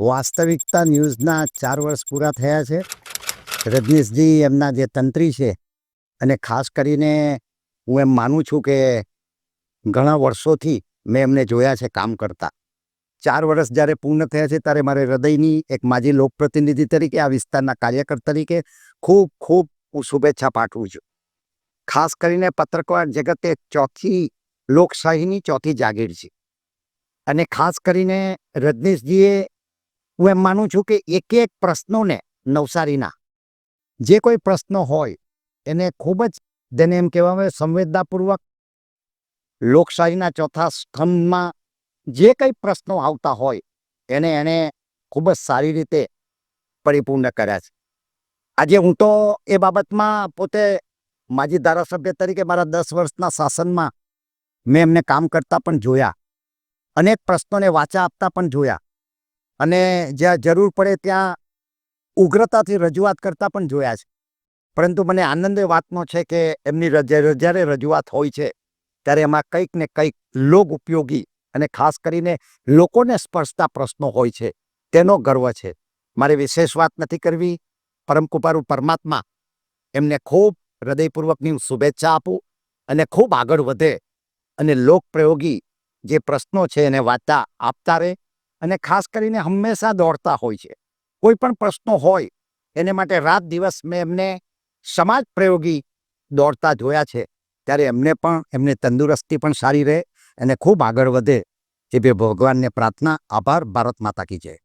વાસ્તવિકતા ન્યૂઝના ચાર વર્ષ પૂરા થયા છે. રજનીશજી એમના જે તંત્રી છે અને ખાસ કરીને હું એમ માનું છું કે ઘણા વર્ષોથી મેં એમને જોયા છે કામ કરતા. ચાર વર્ષ જ્યારે પૂર્ણ થયા છે ત્યારે મારે હૃદયની એક માજી લોકપ્રતિનિધિ તરીકે, આ વિસ્તારના કાર્યકર તરીકે ખૂબ ખૂબ હું શુભેચ્છા પાઠવું છું. ખાસ કરીને પત્રકાર જગતે ચોથી લોકશાહીની ચોથી જાગીર છે. અને ખાસ કરીને રજનીશજીએ હું એમ માનું છું કે એક એક પ્રશ્નોને નવસારીના જે કોઈ પ્રશ્નો હોય, એને ખૂબ જ તેને એમ કહેવામાં સંવેદનાપૂર્વક લોકશાહીના ચોથા સ્તંભમાં જે કંઈ પ્રશ્નો આવતા હોય, એને એણે ખૂબ જ સારી રીતે પરિપૂર્ણ કર્યા છે. આજે હું તો એ બાબતમાં પોતે માજી ધારાસભ્ય તરીકે મારા દસ વર્ષના શાસનમાં મેં એમને કામ કરતા પણ જોયા, અનેક પ્રશ્નોને વાચા આપતા પણ જોયા. અને જ્યાં જરૂર પડે ત્યાં ઉગ્રતાથી રજૂઆત કરતા પણ જોયા છે. પરંતુ મને આનંદ વાતનો છે કે એમની જ્યારે રજૂઆત હોય છે, ત્યારે એમાં કંઈક ને કંઈક લોક ઉપયોગી અને ખાસ કરીને લોકોને સ્પર્શતા પ્રશ્નો હોય છે. તેનો ગર્વ છે. મારે વિશેષ વાત નથી કરવી. પરમ કૃપાળુ પરમાત્મા એમને ખૂબ હૃદયપૂર્વકની શુભેચ્છા આપું અને ખૂબ આગળ વધે અને લોકપ્રયોગી જે પ્રશ્નો છે એને વાંચતા, આપતા રહે અને ખાસ કરીને હંમેશા દોડતા હોય છે. કોઈ પણ પ્રશ્નો હોય, એને માટે રાત દિવસ મેં એમને સમાજ પ્રયોગી દોડતા જોયા છે. ત્યારે એમને પણ, એમને તંદુરસ્તી પણ સારી રહે અને ખૂબ આગળ વધે. એ બે ભગવાનને પ્રાર્થના, આભાર, ભારત માતા કી જય.